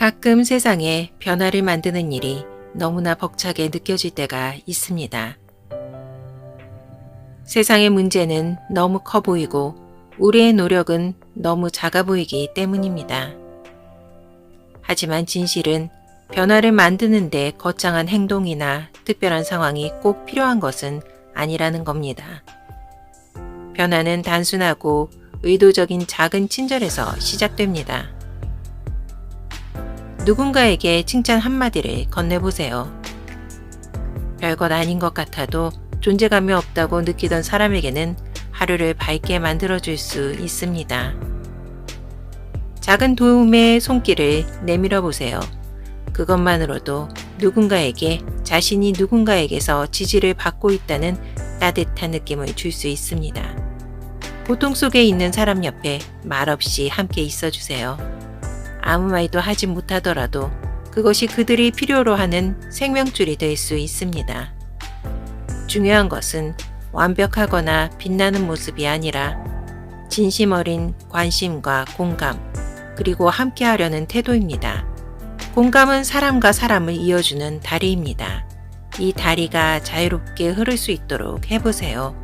가끔 세상에 변화를 만드는 일이 너무나 벅차게 느껴질 때가 있습니다. 세상의 문제는 너무 커 보이고 우리의 노력은 너무 작아 보이기 때문입니다. 하지만 진실은 변화를 만드는데 거창한 행동이나 특별한 상황이 꼭 필요한 것은 아니라는 겁니다. 변화는 단순하고 의도적인 작은 친절에서 시작됩니다. 누군가에게 칭찬 한마디를 건네보세요. 별것 아닌 것 같아도 존재감이 없다고 느끼던 사람에게는 하루를 밝게 만들어줄 수 있습니다. 작은 도움의 손길을 내밀어 보세요. 그것만으로도 누군가에게 자신이 누군가에게서 지지를 받고 있다는 따뜻한 느낌을 줄 수 있습니다. 고통 속에 있는 사람 옆에 말없이 함께 있어 주세요. 아무 말도 하지 못하더라도 그것이 그들이 필요로 하는 생명줄이 될 수 있습니다. 중요한 것은 완벽하거나 빛나는 모습이 아니라 진심 어린 관심과 공감, 그리고 함께 하려는 태도입니다. 공감은 사람과 사람을 이어주는 다리입니다. 이 다리가 자유롭게 흐를 수 있도록 해보세요.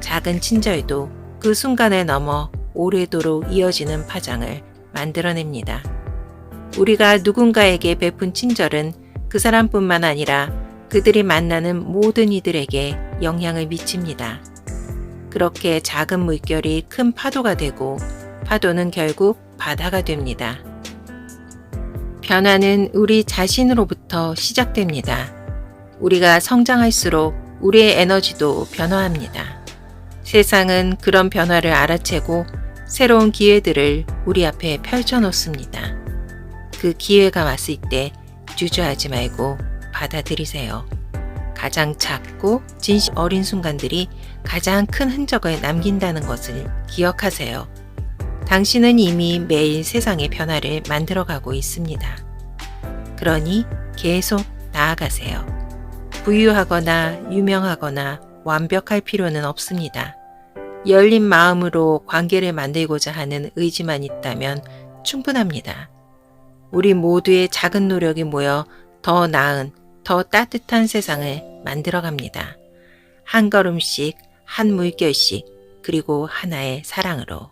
작은 친절도 그 순간을 넘어 오래도록 이어지는 파장을 만들어냅니다. 우리가 누군가에게 베푼 친절은 그 사람뿐만 아니라 그들이 만나는 모든 이들에게 영향을 미칩니다. 그렇게 작은 물결이 큰 파도가 되고 파도는 결국 바다가 됩니다. 변화는 우리 자신으로부터 시작됩니다. 우리가 성장할수록 우리의 에너지도 변화합니다. 세상은 그런 변화를 알아채고 새로운 기회들을 우리 앞에 펼쳐놓습니다. 그 기회가 왔을 때 주저하지 말고 받아들이세요. 가장 작고 진심 어린 순간들이 가장 큰 흔적을 남긴다는 것을 기억하세요. 당신은 이미 매일 세상의 변화를 만들어가고 있습니다. 그러니 계속 나아가세요. 부유하거나 유명하거나 완벽할 필요는 없습니다. 열린 마음으로 관계를 만들고자 하는 의지만 있다면 충분합니다. 우리 모두의 작은 노력이 모여 더 나은, 더 따뜻한 세상을 만들어 갑니다. 한 걸음씩, 한 물결씩, 그리고 하나의 사랑으로.